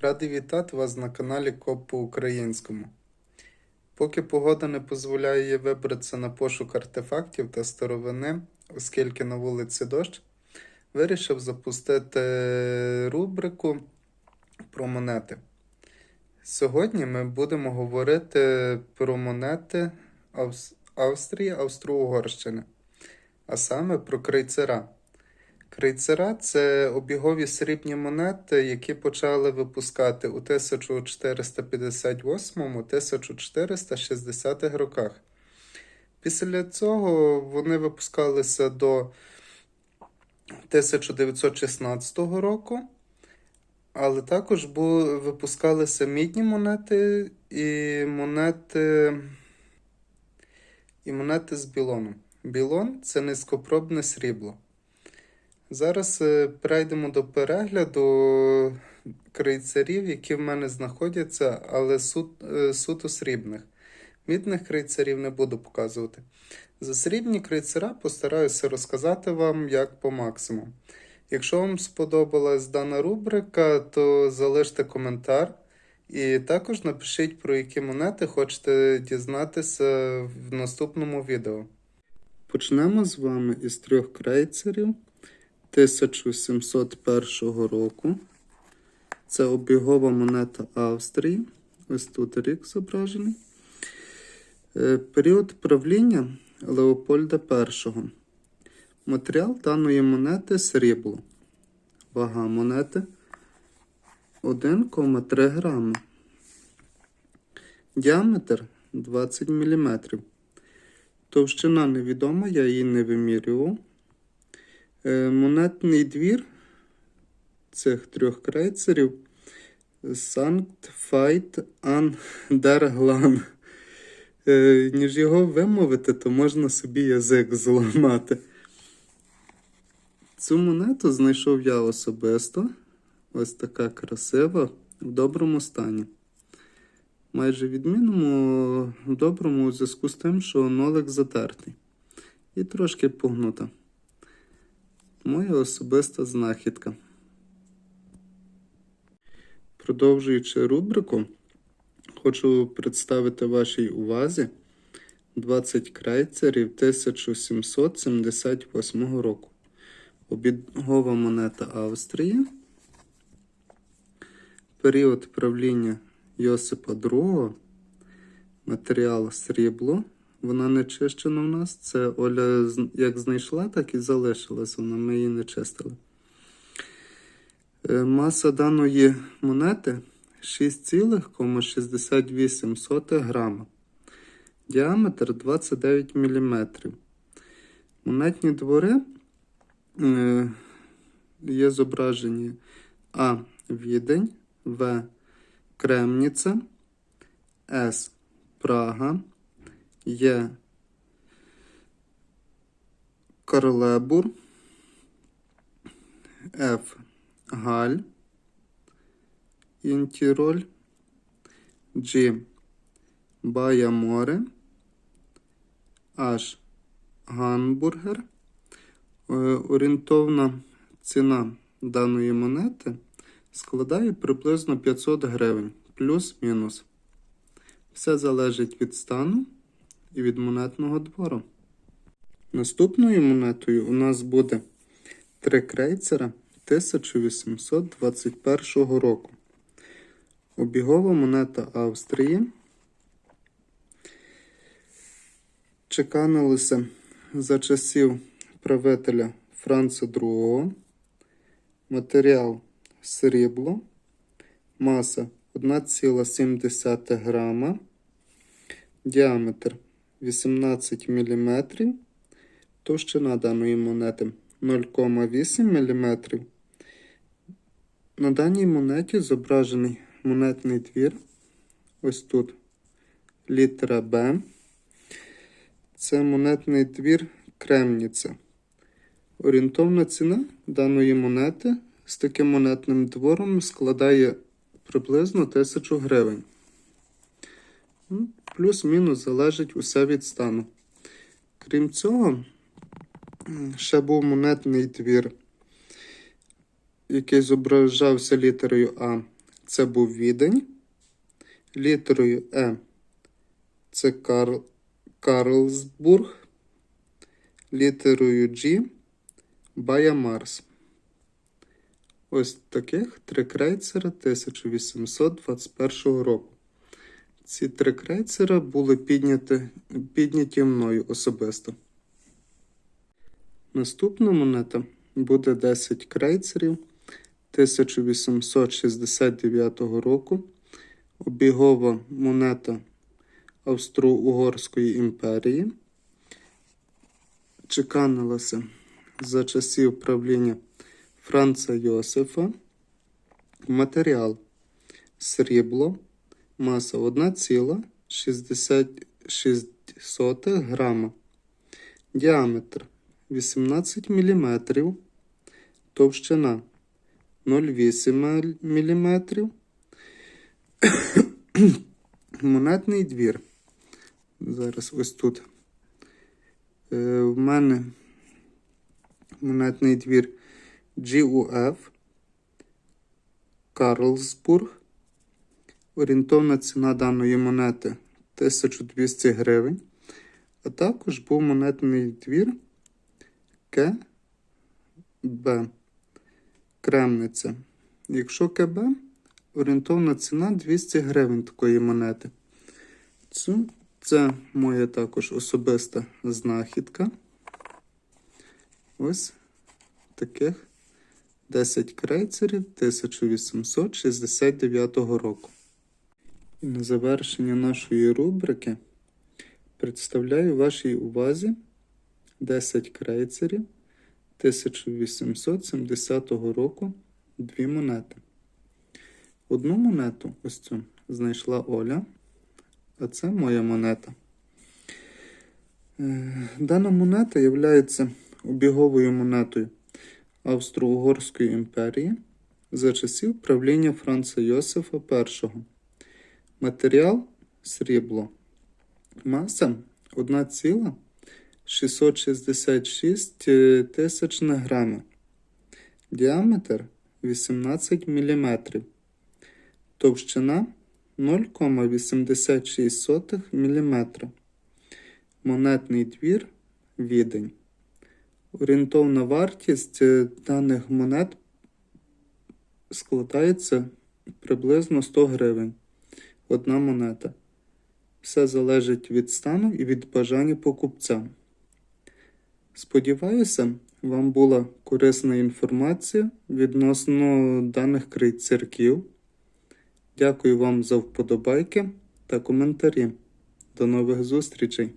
Радий вітати вас на каналі Коп по українському. Поки погода не дозволяє вибратися на пошук артефактів та старовини, оскільки на вулиці дощ, вирішив запустити рубрику про монети. Сьогодні ми будемо говорити про монети Австрії, Австро-Угорщини, а саме про крейцера. Крейцера це обігові срібні монети, які почали випускати у 1458-1460 роках. Після цього вони випускалися до 1916 року, але також випускалися мідні монети і монети, і монети з білоном. Білон це низькопробне срібло. Зараз е, перейдемо до перегляду крейцерів, які в мене знаходяться, але су, е, суто срібних. Мідних крейцерів не буду показувати. За срібні крейцера постараюся розказати вам як по максимуму. Якщо вам сподобалась дана рубрика, то залиште коментар і також напишіть, про які монети хочете дізнатися в наступному відео. Почнемо з вами із трьох крейцерів. 1701 року. Це обігова монета Австрії. Ось тут рік зображений. Е, Період правління Леопольда І. Матеріал даної монети срібло. Вага монети 1,3 грами. Діаметр 20 мм. Товщина невідома, я її не вимірював. Е, Монетний двір цих трьох крейцерів Санкт Файт Ан Дерглан. Е, Ніж його вимовити, то можна собі язик зламати. Цю монету знайшов я особисто. Ось така красива, в доброму стані. Майже відмінному в доброму у зв'язку з тим, що нолик затертий. І трошки погнута. Моя особиста знахідка. Продовжуючи рубрику, хочу представити вашій увазі 20 крейцерів 1778 року. Обігова монета Австрії. Період правління Йосипа II. Матеріал срібло. Вона не чищена в нас. Це Оля як знайшла, так і залишилась. Вона ми її не чистили. Е, Маса даної монети 6,68 грама. Діаметр 29 мм. Монетні двори е, є зображені А. Відень, В. Кремніця, С. Прага. Є Карлебур, Ф. Галь, Інтіроль, G. Баяморе, H. Ганбургер. Е, Орієнтовна ціна даної монети складає приблизно 500 гривень, плюс-мінус. Все залежить від стану і від монетного двору. Наступною монетою у нас буде три крейцера 1821 року. Обігова монета Австрії. Чеканилися за часів правителя Франца II. Матеріал срібло. Маса 1,7 грама. Діаметр 18 мм. Товщина даної монети 0,8 мм. На даній монеті зображений монетний двір. Ось тут літера Б. Це монетний двір Кремніця. Орієнтовна ціна даної монети з таким монетним двором складає приблизно 1000 гривень. Ну, Плюс-мінус залежить усе від стану. Крім цього, ще був монетний двір, який зображався літерою А це був Відень. Літерою Е це Карл... Карлсбург. Літерою G Бая Марс. Ось таких три крейцера 1821 року. Ці три крейцера були підняті, підняті мною особисто. Наступна монета буде 10 крейцерів 1869 року. Обігова монета Австро-Угорської імперії. Чеканилася за часів правління Франца Йосифа. Матеріал срібло, маса 1,66 грама. Діаметр 18 мм. Товщина 0,8 мм. Монетний двір. Зараз ось тут. Е, в мене монетний двір GUF Карлсбург. Орієнтовна ціна даної монети 1200 гривень. А також був монетний двір КБ Кремниця. Якщо КБ, орієнтовна ціна 200 гривень такої монети. Це, моя також особиста знахідка. Ось таких 10 крейцерів 1869 року. І на завершення нашої рубрики представляю вашій увазі 10 крейцерів 1870 року дві монети. Одну монету ось цю знайшла Оля, а це моя монета. Е, Дана монета є обіговою монетою Австро-Угорської імперії за часів правління Франца Йосифа І. Матеріал срібло. Маса 1,666 тисячних грама. Діаметр 18 мм. Товщина 0,86 мм. Монетний двір відень. Орієнтовна вартість е, даних монет складається приблизно 100 гривень. Одна монета. Все залежить від стану і від бажання покупця. Сподіваюся, вам була корисна інформація відносно даних крейцерків. Дякую вам за вподобайки та коментарі. До нових зустрічей!